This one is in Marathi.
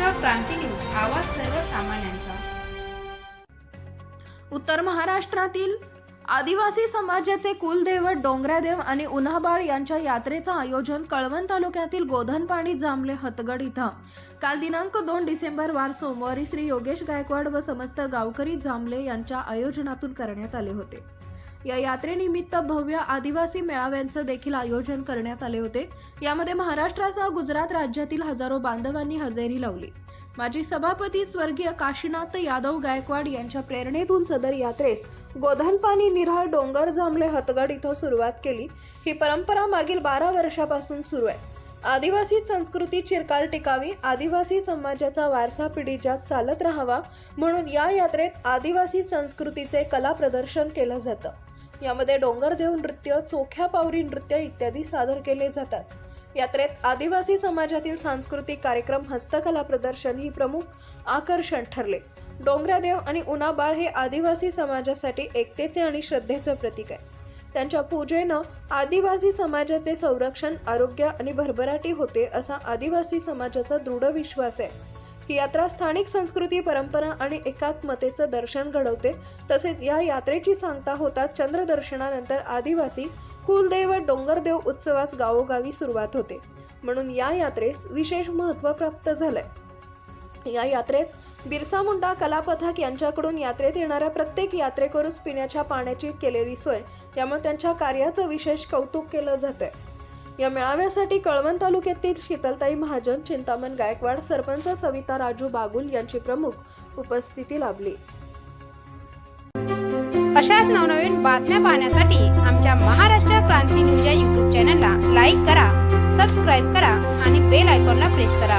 महाराष्ट्र क्रांती न्यूज आवाज सर्वसामान्यांचा. उत्तर महाराष्ट्रातील आदिवासी समाजाचे कुलदैवत डोंगरादेव आणि उन्हाबाळ यांच्या यात्रेचं आयोजन कळवण तालुक्यातील गोधनपाणी जांभले हतगड इथं. काल दिनांक दोन डिसेंबर वार सोमवारी श्री योगेश गायकवाड व समस्त गावकरी जांभले यांच्या आयोजनातून करण्यात आले होते. या यात्रेनिमित्त भव्य आदिवासी मेळाव्यांचं देखील आयोजन करण्यात आले होते. यामध्ये महाराष्ट्रासह गुजरात राज्यातील हजारो बांधवांनी हजेरी लावली. माजी सभापती स्वर्गीय काशीनाथ यादव गायकवाड यांच्या प्रेरणेतून सदर यात्रेस गोधनपाणी निराळ डोंगर जांभले हतगड इथं सुरुवात केली. ही परंपरा मागील बारा वर्षापासून सुरू आहे. आदिवासी संस्कृती चिरकाल टिकावी आदिवासी समाजाचा वारसा पिढीजात चालत राहावा म्हणून या यात्रेत आदिवासी संस्कृतीचे कला प्रदर्शन केलं जातं. यामध्ये डोंगरदेव नृत्य चोख्या पावरी नृत्य इत्यादी सादर केले जातात. यात्रेत आदिवासी समाजातील सांस्कृतिक कार्यक्रम हस्तकला प्रदर्शन ही प्रमुख आकर्षण ठरले. डोंगरादेव आणि उन्हाबाळ हे आदिवासी समाजासाठी एकतेचे आणि श्रद्धेचं प्रतीक आहे. त्यांच्या पूजेनं आदिवासी समाजाचे संरक्षण आरोग्य आणि भरभराटी होते असा आदिवासी समाजाचा दृढ विश्वास आहे. ही यात्रा स्थानिक संस्कृती परंपरा आणि एकात्मतेचं दर्शन घडवते. तसेच या यात्रेची सांगता होता चंद्रदर्शनानंतर आदिवासी कुलदैवत डोंगरदेव उत्सवास गावोगावी सुरुवात होते. म्हणून या यात्रेस विशेष महत्त्व प्राप्त झालंय. या यात्रेत बिरसा मुंडा कलापथक यांच्याकडून यात्रेत येणाऱ्या प्रत्येक यात्रेकरूस पिण्याच्या पाण्याची केलेली सोय. यामुळे त्यांच्या कार्याचं विशेष कौतुक केलं जातं या मेळाव्यासाठी कळवण तालुक्यातील शीतलताई महाजन चिंतामण गायकवाड सरपंच सविता राजू बागुल यांची प्रमुख उपस्थिती लाभली. अशाच नवनवीन बातम्या पाहण्यासाठी आमच्या महाराष्ट्र क्रांती न्यूज या यूट्यूब चॅनलला लाईक करा सबस्क्राईब करा आणि बेल आयकॉनला प्रेस करा.